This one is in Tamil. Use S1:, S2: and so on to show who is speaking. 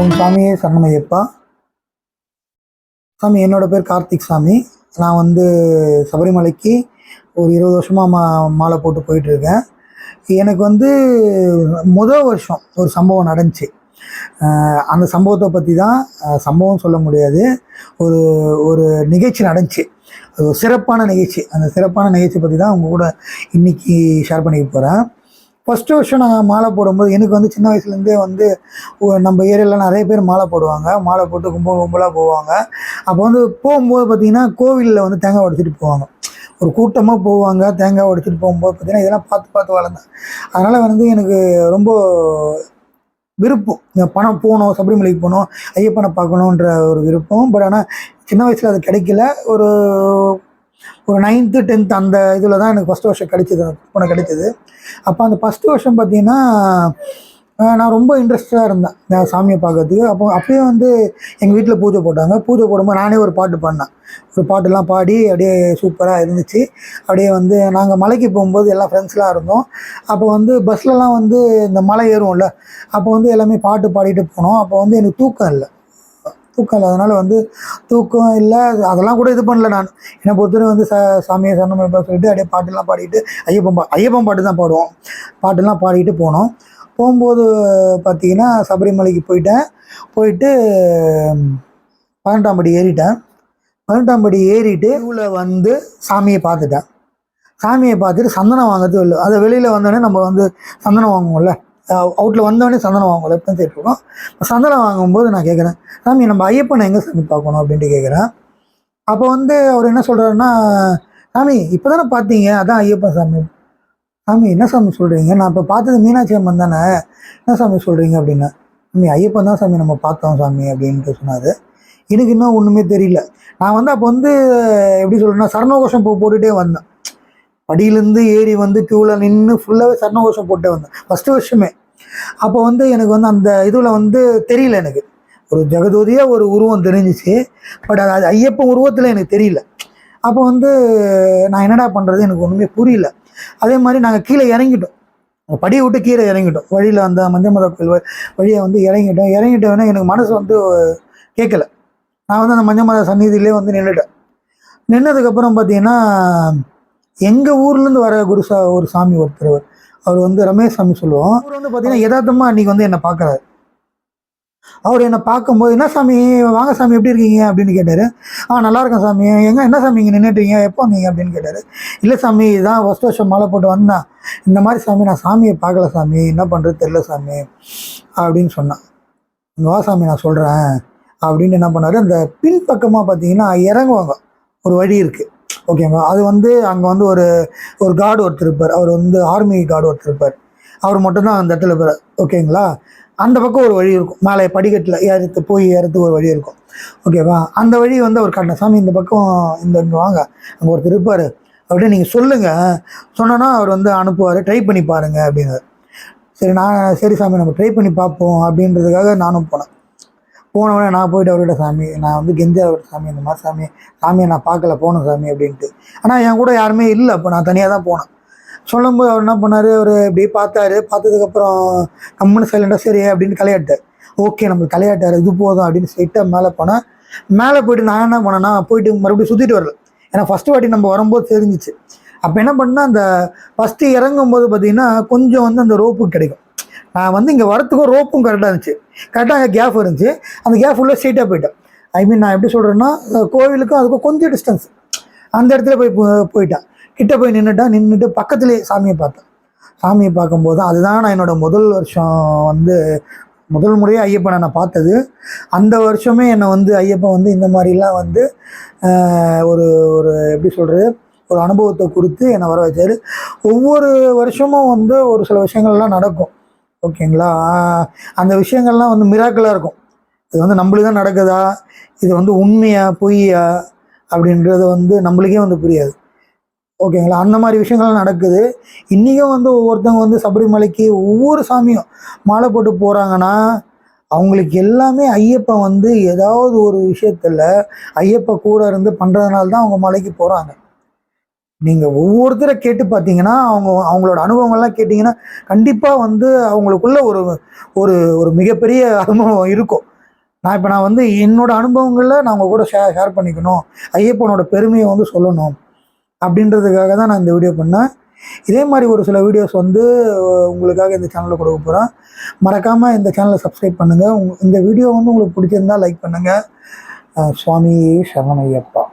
S1: உன் சாமியே சரணமையப்பா. சாமி என்னோட பேர் கார்த்திக் சாமி. நான் வந்து சபரிமலைக்கு ஒரு இருபது வருஷமாக மா மாலை போட்டு போயிட்டு இருக்கேன் எனக்கு வந்து முதல் வருஷம் ஒரு சம்பவம் நடந்துச்சு. அந்த சம்பவத்தை பற்றி தான் சம்பவம் சொல்ல முடியாது. ஒரு ஒரு நிகழ்ச்சி நடந்துச்சு. அது ஒரு சிறப்பான நிகழ்ச்சி. அந்த சிறப்பான நிகழ்ச்சி பற்றி தான் உங்கள் கூட இன்னைக்கு ஷேர் பண்ணிக்க போகிறேன் ஃபஸ்ட்டு வருஷம் நாங்கள் மாலை போடும்போது எனக்கு வந்து சின்ன வயசுலேருந்தே வந்து நம்ம ஏரியாவில் நிறைய பேர் மாலை போடுவாங்க. மாலை போட்டு கும்பல் கும்பலாக போவாங்க. அப்போ வந்து போகும்போது பார்த்திங்கன்னா கோவிலில் வந்து தேங்காய் உடைச்சிட்டு போவாங்க. ஒரு கூட்டமாக போவாங்க தேங்காய் உடைச்சிட்டு போகும்போது பார்த்தீங்கன்னா இதெல்லாம் பார்த்து பார்த்து வளர்ந்தேன். அதனால் வந்து எனக்கு ரொம்ப விருப்பம். பணம் போகணும் சபரிமலைக்கு போகணும் ஐயப்பனை பார்க்கணுன்ற ஒரு விருப்பம். பட் ஆனால் சின்ன வயசில் அது கிடைக்கல. ஒரு ஒரு நைன்த்து டென்த் அந்த இதில் தான் எனக்கு ஃபஸ்ட் வருஷம் கிடைச்சிது உனக்கு கிடைச்சிது. அப்போ அந்த ஃபஸ்ட் வருஷம் பார்த்தீங்கன்னா நான் ரொம்ப இன்ட்ரெஸ்டாக இருந்தேன் நான் சாமியை பார்க்கறதுக்கு. அப்போ அப்பயே வந்து எங்கள் வீட்டில் பூஜை போட்டாங்க. பூஜை போடும்போது நானே ஒரு பாட்டு பாடினேன். ஒரு பாட்டுலாம் பாடி அப்படியே சூப்பராக இருந்துச்சு. அப்படியே வந்து நாங்கள் மலைக்கு போகும்போது எல்லாம் ஃப்ரெண்ட்ஸ்லாம் இருந்தோம். அப்போ வந்து பஸ்லலாம் வந்து இந்த மலை ஏறுவோம்ல அப்போ வந்து எல்லாமே பாட்டு பாடிட்டு போனோம். அப்போ வந்து எனக்கு தூக்கம் இல்லை. தூக்கம் இல்லை. அதனால் வந்து தூக்கம் இல்லை. அதெல்லாம் கூட இது பண்ணல நான். என்னை பொறுத்தவரை வந்து ச சாமியை சரணம் சொல்லிட்டு அப்படியே பாட்டுலாம் பாடிட்டு ஐயப்பன் பா ஐயப்பன் பாட்டு தான் பாடுவோம். பாட்டுலாம் பாடிட்டு போனோம். போகும்போது பார்த்தீங்கன்னா சபரிமலைக்கு போயிட்டேன். போயிட்டு ம், பதினெட்டாம் படி ஏறிட்டேன். பதினெட்டாம் படி ஏறிட்டு உள்ள வந்து சாமியை பார்த்துட்டேன். சாமியை பார்த்துட்டு சந்தனம் வாங்குறது இல்லை. அதை வெளியில் வந்தோடனே நம்ம வந்து சந்தனம் வாங்குவோம்ல. அவுட்டில் வந்தவொடனே சந்தனம் வாங்குவோம் லெஃப்ட் சைட் இருக்கும் சந்தனம் வாங்கும்போது நான் கேட்குறேன் சாமி நம்ம ஐயப்பனை எங்கே சாமி பார்க்கணும்? அப்படின்ட்டு கேட்குறேன் அப்போ வந்து அவர் என்ன சொல்கிறாருன்னா சாமி இப்போ தானே பார்த்தீங்க? அதான் ஐயப்பன் சாமி. சாமி என்ன சாமி சொல்கிறீங்க நான் இப்போ பார்த்தது மீனாட்சி அம்மன் தானே. என்ன சாமி சொல்கிறீங்க அப்படின்னா சாமி ஐயப்பன் தான் சாமி நம்ம பார்த்தோம் சாமி அப்படின்ட்டு சொன்னார். எனக்கு இன்னும் ஒன்றுமே தெரியல. நான் வந்து அப்போ வந்து எப்படி சொல்கிறேன்னா சரணகோஷம் போ போட்டுகிட்டே வந்தேன். படியிலேருந்து ஏறி வந்து க்யூவில் நின்று ஃபுல்லாகவே சர்ணகோஷம் போட்டு வந்தேன். ஃபஸ்ட்டு வருஷமே. அப்போ வந்து எனக்கு வந்து அந்த இதில் வந்து தெரியல எனக்கு. ஒரு ஜெகதோதியாக ஒரு உருவம் தெரிஞ்சிச்சு. பட் அது ஐயப்பன் உருவத்தில் எனக்கு தெரியல. அப்போ வந்து நான் என்னடா பண்ணுறது எனக்கு ஒன்றுமே புரியல. அதே மாதிரி நாங்கள் கீழே இறங்கிட்டோம். படியை விட்டு கீழே இறங்கிட்டோம். வழியில் அந்த மஞ்சமத மத கோயில் வழியை வந்து இறங்கிட்டோம். இறங்கிட்டோன்னா எனக்கு மனசு வந்து கேட்கல. நான் வந்து அந்த மஞ்சமத மத சந்நிதியிலே வந்து நின்றுட்டேன் நின்னதுக்கப்புறம் பார்த்தீங்கன்னா எங்கள் ஊர்லேருந்து வர குரு சா ஒரு சாமி ஒருத்தர் அவர் வந்து ரமேஷ் சாமி சொல்லுவோம் அவர் வந்து பார்த்தீங்கன்னா யதார்த்தமாக அன்றைக்கி வந்து என்னை பார்க்குறாரு. அவர் என்னை பார்க்கும்போது என்ன சாமி வாங்க சாமி எப்படி இருக்கீங்க? அப்படின்னு கேட்டார். ஆ நல்லா இருக்கேன் சாமி. எங்க என்ன சாமி இங்கே நின்றுட்டீங்க எப்போ வந்தீங்க? அப்படின்னு கேட்டார். இல்லை சாமி இதான் ஃபஸ்ட் வருஷம் மாலை போட்டு வந்தேன் இந்த மாதிரி சாமி நான் சாமியை பார்க்கல சாமி. என்ன பண்ணுறது தெரில சாமி. அப்படின்னு சொன்னான். வா சாமி நான் சொல்கிறேன் அப்படின்னு என்ன பண்ணார். அந்த பின்பக்கமாக பார்த்தீங்கன்னா இறங்குவாங்க. ஒரு வழி இருக்குது ஓகேங்களா அது வந்து அங்கே வந்து ஒரு ஒரு கார்டு ஒருத்தர் இருப்பார். அவர் வந்து ஆர்மி கார்டு ஒருத்தர் இருப்பார். அவர் மட்டும்தான் அந்த இடத்துல இருப்பார். ஓகேங்களா அந்த பக்கம் ஒரு வழி இருக்கும். மேலே படிக்கட்டில் ஏறத்து போய் ஏறத்துக்கு ஒரு வழி இருக்கும். ஓகேவா அந்த வழி வந்து அவர் காட்டின சாமி இந்த பக்கம் இந்த இங்கே வாங்க. அங்கே ஒருத்தர் இருப்பார். அப்படின்னு நீங்கள் சொல்லுங்கள் சொன்னோன்னா அவர் வந்து அனுப்புவார். ட்ரை பண்ணி பாருங்க அப்படின்னாரு. சரி நான் சரி சாமி நம்ம ட்ரை பண்ணி பார்ப்போம் அப்படின்றதுக்காக நானும் போனேன். போனவொடனே நான் போயிட்டு அவர்கிட்ட சாமி நான் வந்து கெஞ்சி அவர்கிட்ட சாமி இந்த மாதிரி சாமி சாமியை நான் பார்க்கல போகணும் சாமி அப்படின்ட்டு. ஆனால் என் கூட யாருமே இல்லை. அப்போ நான் தனியாக தான் போனேன். சொல்லும்போது அவர் என்ன பண்ணார்? அவர் இப்படியே பார்த்தாரு. பார்த்ததுக்கப்புறம் கம்முன்னு சைலண்டாக சரி அப்படின்னு தலையாட்டார் ஓகே நம்மளுக்கு தலையாட்டார். இது போதும் அப்படின்னு ஸ்ட்ரைட்டாக மேலே போனேன். மேலே போயிட்டு நான் என்ன பண்ணேன்னா போயிட்டு மறுபடியும் சுற்றிட்டு வரல. ஏன்னா ஃபஸ்ட்டு வாட்டி நம்ம வரும்போது தெரிஞ்சிச்சு. அப்போ என்ன பண்ணால் அந்த ஃபஸ்ட்டு இறங்கும்போது பார்த்தீங்கன்னா கொஞ்சம் வந்து அந்த ரோப்பு கிடைக்கும். நான் வந்து இங்கே வரத்துக்கும் ரோப்பும் கரெக்டாக இருந்துச்சு. கரெக்டாக அங்கே கேப் இருந்துச்சு. அந்த கேப் ஃபுல்லாக ஸ்ட்ரெயிட்டாக போயிட்டேன் ஐ மீன் நான் எப்படி சொல்கிறேன்னா கோவிலுக்கும் அதுக்கும் கொஞ்சம் டிஸ்டன்ஸ் அந்த இடத்துல போய் போயிட்டேன் கிட்டே போய் நின்றுட்டேன் நின்றுட்டு பக்கத்துலேயே சாமியை பார்த்தேன் சாமியை பார்க்கும்போது அதுதான் நான் என்னோட முதல் வருஷம் வந்து முதல் முறையாக ஐயப்பனை நான் பார்த்தது. அந்த வருஷமே என்னை வந்து ஐயப்பன் வந்து இந்த மாதிரிலாம் வந்து ஒரு ஒரு எப்படி சொல்கிறது ஒரு அனுபவத்தை கொடுத்து என்னை வர வச்சார். ஒவ்வொரு வருஷமும் வந்து ஒரு சில விஷயங்கள்லாம் நடக்கும். ஓகேங்களா? அந்த விஷயங்கள்லாம் வந்து மிராக்கலாக இருக்கும். இது வந்து நம்மளுக்கு தான் நடக்குதா? இது வந்து உண்மையா பொய்யா? அப்படின்றது வந்து நம்மளுக்கே வந்து புரியாது. ஓகேங்களா? அந்த மாதிரி விஷயங்கள்லாம் நடக்குது. இன்றைக்கும் வந்து ஒவ்வொருத்தவங்க வந்து சபரிமலைக்கு ஒவ்வொரு சாமியும் மாலை போட்டு போகிறாங்கன்னா அவங்களுக்கு எல்லாமே ஐயப்பன் வந்து ஏதாவது ஒரு விஷயத்தில் ஐயப்ப கூட இருந்து பண்ணுறதுனால தான் அவங்க மலைக்கு போகிறாங்க நீங்கள் ஒவ்வொருத்தரை கேட்டு பார்த்தீங்கன்னா அவங்க அவங்களோட அனுபவங்கள்லாம் கேட்டிங்கன்னா கண்டிப்பாக வந்து அவங்களுக்குள்ள ஒரு ஒரு ஒரு மிகப்பெரிய அனுபவம் இருக்கும். நான் இப்போ நான் வந்து என்னோட அனுபவங்களில் நான் உங்கள் கூட ஷேர் ஷேர் பண்ணிக்கணும். ஐயப்பனோட பெருமையை வந்து சொல்லணும். அப்படின்றதுக்காக தான் நான் இந்த வீடியோ பண்ணேன். இதே மாதிரி ஒரு சில வீடியோஸ் வந்து உங்களுக்காக இந்த சேனலில் கொடுக்க போகிறேன் மறக்காமல் இந்த சேனலை சப்ஸ்கிரைப் பண்ணுங்கள் உங் இந்த வீடியோ வந்து உங்களுக்கு பிடிச்சிருந்தா லைக் பண்ணுங்கள் சுவாமி சரணமையப்பா.